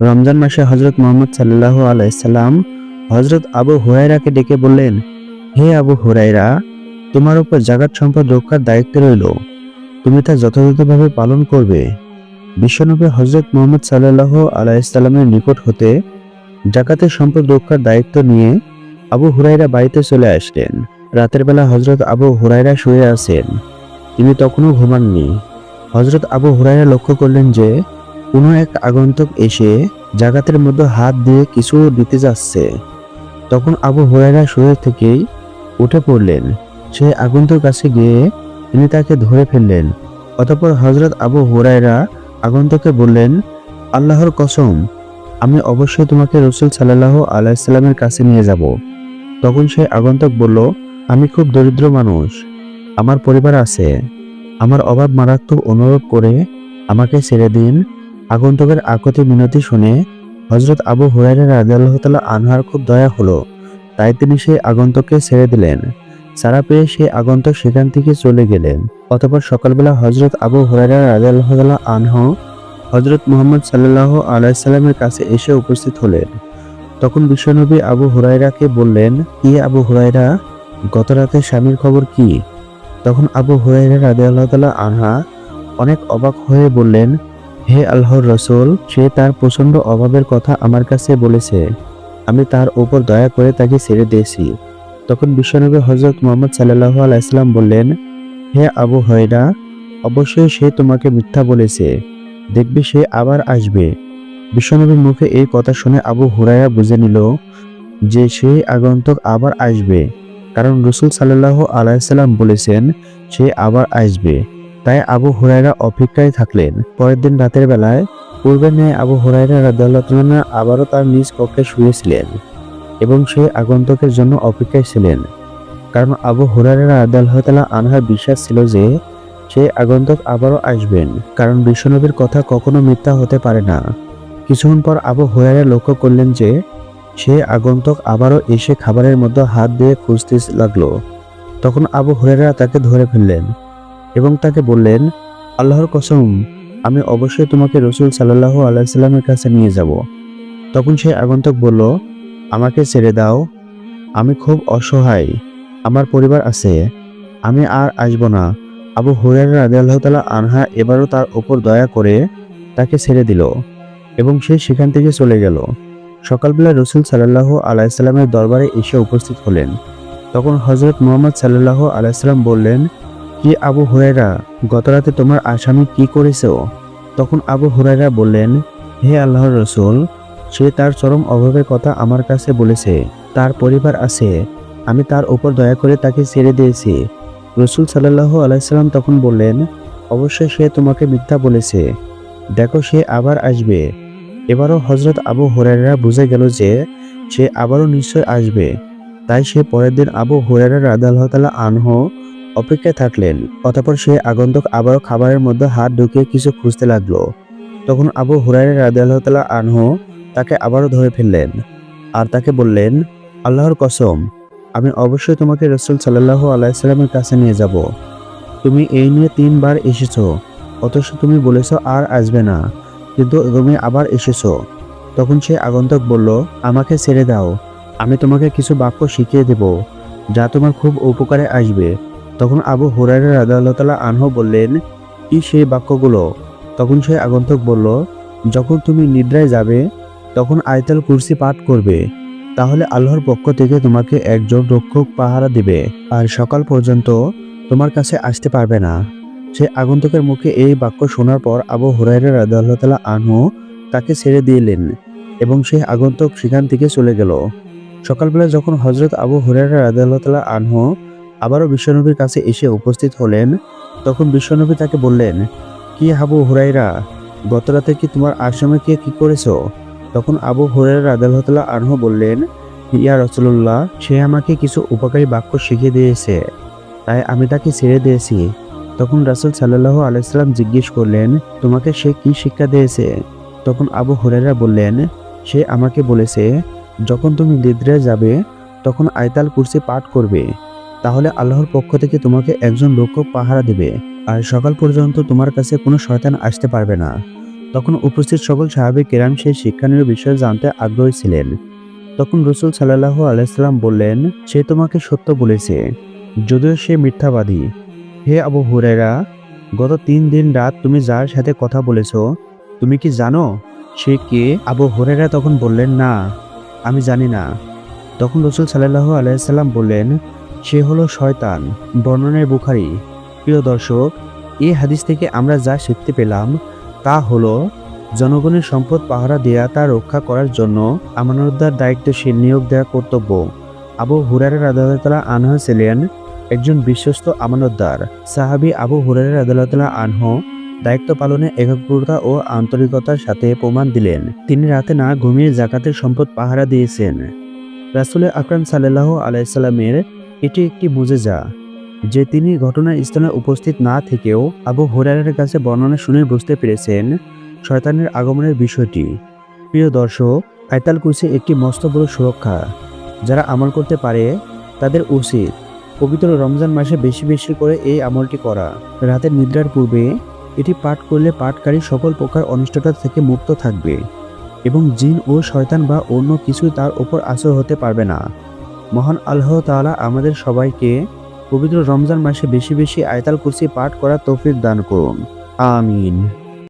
রমজান মাসে হজরত মোহাম্মদ সাল্লাহ আলাইসাল্লাম হজরত আবু হুরাইরাকে ডেকে বললেন, হে আবু হুরাইরা তোমার উপর জাগাত সম্পদ রক্ষার দায়িত্ব রইল। তুমি তা যথাযথভাবে পালন করবে। বিশ্বনবী হজরত মোহাম্মদ সাল্লাহ আলাইসাল্লামের নিকট হতে জাকাতের সম্পদ রক্ষার দায়িত্ব নিয়ে আবু হুরাইরা বাড়িতে চলে আসলেন। রাতের বেলা হজরত আবু হুরাইরা শুয়ে আছেন। তিনি তখনও ঘুমাননি। হজরত আবু হুরাইরা লক্ষ্য করলেন যে কোনো এক আগন্তুক এসে জাগাতের মধ্যে হাত দিয়ে কিছু দিতে যাচ্ছে। তখন আবু হুরাইরা শুয়ে থেকেই উঠে পড়লেন। সে আগন্তুক কাছে গিয়ে তিনি তাকে ধরে ফেললেন। অতঃপর হজরত আবু হুরাইরা আগন্তুককে বললেন, আল্লাহর কসম, আমি অবশ্যই তোমাকে রসুল সাল্লাহ আলাইসাল্লামের কাছে নিয়ে যাব। তখন সে আগন্তুক বলল, আমি খুব দরিদ্র মানুষ। আমার পরিবার আছে। আমার অভাব মারাত্মক অনুরোধ করে আমাকে ছেড়ে দিন। আগন্তুকের আকতি মিনতি শুনে হজরত আবু হুরাইরা রাজিয়াল্লাহ তালা আনহার খুব দয়া হলো। তাই তিনি সেই আগন্তুককে ছেড়ে দিলেন। সারা পেয়ে সেই আগন্তুক সেখান থেকে চলে গেলেন। অতপর সকালবেলা হজরত আবু হুরাইরা রাজিয়াল্লাহ আনহ হজরত মোহাম্মদ সাল্লাহ আলাইসাল্লামের কাছে এসে উপস্থিত হলেন। তখন বিশ্বনবী আবু হুরাইরাকে বললেন কি আবু হুরাইরা গত রাতে স্বামীর খবর কি? তখন আবু হুরাইরা রাজিয়াল্লাহ তালা আনহা অনেক অবাক হয়ে বললেন হে আল্লাহর রসুল, সে তার প্রচণ্ড অভাবের কথা আমার কাছে বলেছে। আমি তার উপর দয়া করে তাকে ছেড়ে দিয়েছি। তখন বিশ্বনবী হজরত মোহাম্মদ সাল্লাহ আলাইসাল্লাম বললেন, হে আবু হয়রা অবশ্যই সে তোমাকে মিথ্যা বলেছে। দেখবে সে আবার আসবে। বিশ্বনবীর মুখে এই কথা শুনে আবু হুরাইরা বুঝে নিল যে সে আগন্তুক আবার আসবে। কারণ রসুল সাল্লাহ আলাইসাল্লাম বলেছেন, সে আবার আসবে। তাই আবু হুরাইরা অপেক্ষায় থাকলেন। পরের দিন রাতের বেলায় পূর্বের ন্যায় আবু হুরাইরা রাদিয়াল্লাহু তাআলা আবারও তার নিজ কক্ষে শুয়েছিলেন এবং সে আগন্তুকের জন্য অপেক্ষায় ছিলেন। কারণ আবু হুরাইরা রাদিয়াল্লাহু তাআলা আনহার বিশ্বাস ছিল যে সে আগন্তুক আবারও আসবেন। কারণ বিশ্বনবীর কথা কখনো মিথ্যা হতে পারে না। কিছুক্ষণ পর আবু হুরাইরা লক্ষ্য করলেন যে সে আগন্তুক আবারও এসে খাবারের মধ্যে হাত দিয়ে খুঁজতে লাগল। তখন আবু হুরাইরা তাকে ধরে ফেললেন। এবং তাকে বললেন, আল্লাহর কসম, আমি অবশ্যই তোমাকে রসুল সাল্লাহ আলাইসাল্লামের কাছে নিয়ে যাব। তখন সে আগন্তুক বলল, আমাকে ছেড়ে দাও, আমি খুব অসহায়, আমার পরিবার আছে, আমি আর আসব না। আবু হুরার রাজা আল্লাহ তালা আনহা এবারও তার ওপর দয়া করে তাকে ছেড়ে দিল এবং সে সেখান থেকে চলে গেল। সকালবেলা রসুল সাল্লাহ আলাইসাল্লামের দরবারে এসে উপস্থিত হলেন। তখন হজরত মোহাম্মদ সাল্লাহ আলাইসাল্লাম বললেন কি আবু হুরাইরা গতরাতে তোমার আসামি কি করেছে তখন আবু হুরাইরা বললেন, হে আল্লাহর রসুল, সে তার চরম অভাবের কথা আমার কাছে বলেছে, তার পরিবার আছে, আমি তার উপর দয়া করে তাকে ছেড়ে দিয়েছি। রসুল সাল্লাহ আলাইসাল্লাম তখন বললেন, অবশ্যই সে তোমাকে মিথ্যা বলেছে। দেখো, সে আবার আসবে। এবারও হজরত আবু হুরাইরা বুঝে গেল যে, সে আবারও নিশ্চয় আসবে। তাই সে পরের দিন আবু হুরাইরা রাদাল্লাহ তালা আনহ অপেক্ষায় থাকলেন। অতঃপর সে আগন্তুক আবারও খাবারের মধ্যে হাত ঢুকিয়ে কিছু খুঁজতে লাগল। তখন আবু হুরাইরা রাদিয়াল্লাহু তাআলা আনহু তাকে আবারও ধরে ফেললেন আর তাকে বললেন, আল্লাহর কসম, আমি অবশ্যই তোমাকে রসুল সাল্লাহ আলাইসাল্লামের কাছে নিয়ে যাব। তুমি এই নিয়ে তিনবার এসেছ, অথচ তুমি বলেছ আর আসবে না, কিন্তু তুমি আবার এসেছ। তখন সে আগন্তুক বলল, আমাকে ছেড়ে দাও, আমি তোমাকে কিছু বাক্য শিখিয়ে দেব, যা তোমার খুব উপকারে আসবে। তখন আবু হুরাইরা তাআলা আনহু বললেন কি সেই বাক্যগুলো। তখন সে আগন্তুক বলল, যখন তুমি নিদ্রায় যাবে, তখন আয়তাল কুরসি পাঠ করবে। তাহলে আল্লাহর পক্ষ থেকে তোমাকে একজন রক্ষক পাহারা দিবে। আর সকাল পর্যন্ত তোমার কাছে আসতে পারবে না। সে আগন্তুকের মুখে এই বাক্য শোনার পর আবু হুরাইরা রাদিয়াল্লাহু তাআলা আনহু তাকে ছেড়ে দিলেন এবং সে আগন্তুক সেখান থেকে চলে গেল। সকালবেলা যখন হজরত আবু হুরাইরা রাদিয়াল্লাহু তাআলা আনহু আবারও বিশ্বনবীর কাছে এসে উপস্থিত হলেন। তখন বিশ্বনবী তাকে বললেন, কি আবু হুরাইরা গত রাতে কি তোমার আশ্রমে কে কি করেছ? তখন আবু হুরাইরা রাদিয়াল্লাহু আনহু বললেন, ইয়া রসুল্লাহ সে আমাকে কিছু উপকারী বাক্য শিখিয়ে দিয়েছে, তাই আমি তাকে ছেড়ে দিয়েছি। তখন রাসুল সাল্লাহ আলাইসাল্লাম জিজ্ঞেস করলেন, তোমাকে সে কি শিক্ষা দিয়েছে? তখন আবু হুরাইরা বললেন, সে আমাকে বলেছে, যখন তুমি নিদ্রায় যাবে, তখন আয়তাল কুরসি পাঠ করবে। তাহলে আল্লাহর পক্ষ থেকে তোমাকে একজন লোক পাহারা দেবে, আর সকাল পর্যন্ত তোমার কাছে কোনো শয়তান আসতে পারবে না। তখন উপস্থিত সকল সাহাবিক কেরাম সেই শিক্ষণীয় বিষয়ে জানতে আগ্রহী ছিলেন। তখন রসুল সাল্লাহ আলাইসাল্লাম বললেন, সে তোমাকে সত্য বলেছে, যদিও সে মিথ্যাবাদী। হে আবু হুরেরা গত তিন দিন রাত তুমি যার সাথে কথা বলেছ, তুমি কি জানো? সে কে? আবু হুরাইরা তখন বললেন, না, আমি জানি না। তখন রসুল সাল্লাহ আলাইসাল্লাম বললেন সে হলো শয়তান। বর্ণনের বুখারি, প্রিয় দর্শক এই হাদিস থেকে আমরা যা শিখতে পেলাম তা হলো, জনগণের সম্পদ পাহারা দেয়া তা রক্ষা করার জন্য আমানতদার দায়িত্বশীল নিয়োগ দেওয়া কর্তব্য। আবু হুরারের আদালতলা আনহা ছিলেন একজন বিশ্বস্ত আমানতদার। সাহাবি আবু হুরারের আদালতলা আনহ দায়িত্ব পালনে একাগ্রতা ও আন্তরিকতার সাথে প্রমাণ দিলেন। তিনি রাতে না ঘুমিয়ে জাকাতের সম্পদ পাহারা দিয়েছেন। রাসুল আকরাম সাল্লাহ আলাইসাল্লামের এটি একটি বুঝেজা যে তিনি ঘটনাস্থলে উপস্থিত না থেকেও আবু হুরারের কাছে বর্ণনা শুনে বুঝতে পেরেছেন শয়তানের আগমনের বিষয়টি। প্রিয় দর্শক, আয়তাল কুরসি একটি মস্ত বড় সুরক্ষা, যারা আমল করতে পারে তাদের উচিত পবিত্র রমজান মাসে বেশি বেশি করে এই আমলটি করা। রাতের নিদ্রার পূর্বে এটি পাঠ করলে পাঠকারী সকল প্রকার অনিষ্টতা থেকে মুক্ত থাকবে এবং জিন ও শয়তান বা অন্য কিছুই তার ওপর আসর হতে পারবে না। মহান আল্লাহ তালা আমাদের সবাইকে পবিত্র রমজান মাসে বেশি বেশি আয়তাল কুরসি পাঠ করার তৌফিক দান করুন। আমিন।